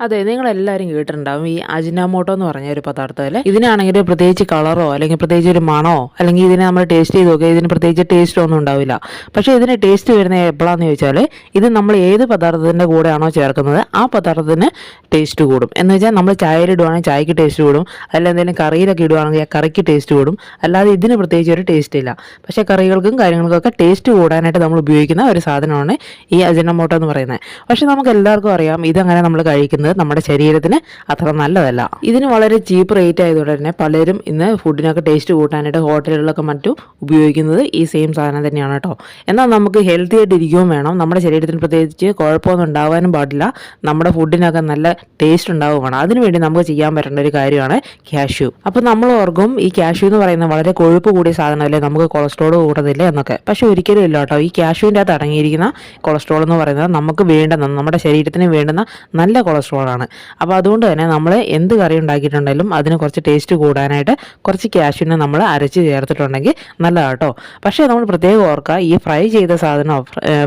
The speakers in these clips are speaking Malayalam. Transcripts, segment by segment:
അതെ നിങ്ങൾ എല്ലാവരും കേട്ടിട്ടുണ്ടാവും ഈ അജിനാമോട്ടോ എന്ന് പറഞ്ഞ ഒരു പദാർത്ഥം അല്ലേ? ഇതിനാണെങ്കിൽ പ്രത്യേകിച്ച് കളറോ അല്ലെങ്കിൽ പ്രത്യേകിച്ച് ഒരു മണോ അല്ലെങ്കിൽ ഇതിനെ നമ്മൾ ടേസ്റ്റ് ചെയ്ത് നോക്കുക ഇതിന് പ്രത്യേകിച്ച് ടേസ്റ്റോ ഒന്നും ഉണ്ടാവില്ല. പക്ഷേ ഇതിന് ടേസ്റ്റ് വരുന്നത് എപ്പോഴാണെന്ന് ചോദിച്ചാൽ ഇത് നമ്മൾ ഏത് പദാർത്ഥത്തിന്റെ കൂടെയാണോ ചേർക്കുന്നത് ആ പദാർത്ഥത്തിന് ടേസ്റ്റ് കൂടും. എന്ന് വെച്ചാൽ നമ്മൾ ചായയിൽ ഇടുവാണെങ്കിൽ ചായക്ക് ടേസ്റ്റ് കൂടും. അല്ലെങ്കിൽ എന്തെങ്കിലും കറിയിലൊക്കെ ഇടുവാണെങ്കിൽ ആ കറിക്ക് ടേസ്റ്റ് കൂടും. അല്ലാതെ ഇതിന് പ്രത്യേകിച്ച് ഒരു ടേസ്റ്റ് ഇല്ല. പക്ഷേ കറികൾക്കും കാര്യങ്ങൾക്കൊക്കെ ടേസ്റ്റ് കൂടാനായിട്ട് നമ്മൾ ഉപയോഗിക്കുന്ന ഒരു സാധനമാണ് ഈ അജിനമോട്ടോ എന്ന് പറയുന്നത്. പക്ഷേ നമുക്ക് എല്ലാവർക്കും അറിയാം ഇതങ്ങനെ നമ്മൾ കഴിക്കുന്നത്. നമ്മുടെ ശരീരത്തിന് അത്ര നല്ലതല്ല. ഇതിന് വളരെ ചീപ്പ് റേറ്റ് ആയതുകൊണ്ട് തന്നെ പലരും ഇന്ന് ഫുഡിനൊക്കെ ടേസ്റ്റ് കൂട്ടാനായിട്ട് ഹോട്ടലുകളിലൊക്കെ മറ്റും ഉപയോഗിക്കുന്നത് ഈ സെയിം സാധനം തന്നെയാണ് കേട്ടോ. എന്നാൽ നമുക്ക് ഹെൽത്തി ആയിട്ട് ഇരിക്കുകയും വേണം. നമ്മുടെ ശരീരത്തിന് പ്രത്യേകിച്ച് കുഴപ്പമൊന്നും ഉണ്ടാവാനും പാടില്ല. നമ്മുടെ ഫുഡിനൊക്കെ നല്ല ടേസ്റ്റ് ഉണ്ടാവുകയും വേണം അതിനുവേണ്ടി നമുക്ക് ചെയ്യാൻ പറ്റേണ്ട ഒരു കാര്യമാണ് കാഷ്യൂ അപ്പോൾ നമ്മൾ ഓർക്കും ഈ കാഷ്യൂ എന്ന് പറയുന്നത് വളരെ കൊഴുപ്പ് കൂടിയ സാധനമല്ലേ? നമുക്ക് കൊളസ്ട്രോൾ കൂടത്തില്ല എന്നൊക്കെ. പക്ഷെ ഒരിക്കലും ഇല്ല കേട്ടോ. ഈ കാഷ്യൂവിന്റെ അകത്ത് അടങ്ങിയിരിക്കുന്ന കൊളസ്ട്രോൾ എന്ന് പറയുന്നത് നമുക്ക് വേണ്ടുന്ന നമ്മുടെ ശരീരത്തിന് വേണ്ടുന്ന നല്ല കൊളസ്ട്രോളാണ് അപ്പോൾ അതുകൊണ്ട് തന്നെ നമ്മൾ എന്ത് കറി ഉണ്ടാക്കിയിട്ടുണ്ടെങ്കിലും അതിന് കുറച്ച് ടേസ്റ്റ് കൂടാനായിട്ട് കുറച്ച് ക്യാഷ്യൂനെ നമ്മൾ അരച്ച് ചേർത്തിട്ടുണ്ടെങ്കിൽ നല്ലതാണ് കേട്ടോ പക്ഷേ നമ്മൾ പ്രത്യേകം ഓർക്കുക ഈ ഫ്രൈ ചെയ്ത സാധനമോ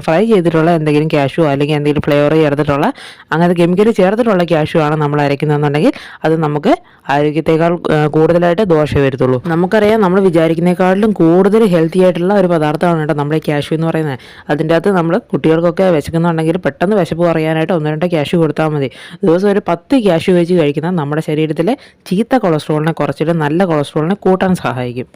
ഫ്രൈ ചെയ്തിട്ടുള്ള എന്തെങ്കിലും ക്യാഷ്യൂ അല്ലെങ്കിൽ എന്തെങ്കിലും ഫ്ലേവർ ചേർത്തിട്ടുള്ള അങ്ങനത്തെ കെമിക്കൽ ചേർത്തിട്ടുള്ള ക്യാഷ്യൂ ആണ് നമ്മൾ അരയ്ക്കുന്നതെന്നുണ്ടെങ്കിൽ അത് നമുക്ക് ആരോഗ്യത്തെക്കാൾ കൂടുതലായിട്ട് ദോഷം വരുത്തുള്ളൂ. നമുക്കറിയാം നമ്മൾ വിചാരിക്കുന്നേക്കാളിലും കൂടുതൽ ഹെൽത്തി ആയിട്ടുള്ള ഒരു പദാർത്ഥമാണ് കേട്ടോ നമ്മുടെ ക്യാഷ്യൂ എന്ന് പറയുന്നത്. അതിന്റെ അകത്ത് നമ്മൾ കുട്ടികൾക്കൊക്കെ വിശക്കുന്നുണ്ടെങ്കിൽ പെട്ടെന്ന് വിശപ്പ് കുറയാനായിട്ട് ഒന്ന് രണ്ട് ക്യാഷ്യൂ കൊടുത്താൽ മതി. ദിവസം ഒരു പത്ത് ക്യാഷ്യൂ വെച്ച് കഴിക്കുന്ന നമ്മുടെ ശരീരത്തിലെ ചീത്ത കൊളസ്ട്രോളിനെ കുറച്ചിട്ട് നല്ല കൊളസ്ട്രോളിനെ കൂട്ടാൻ സഹായിക്കും.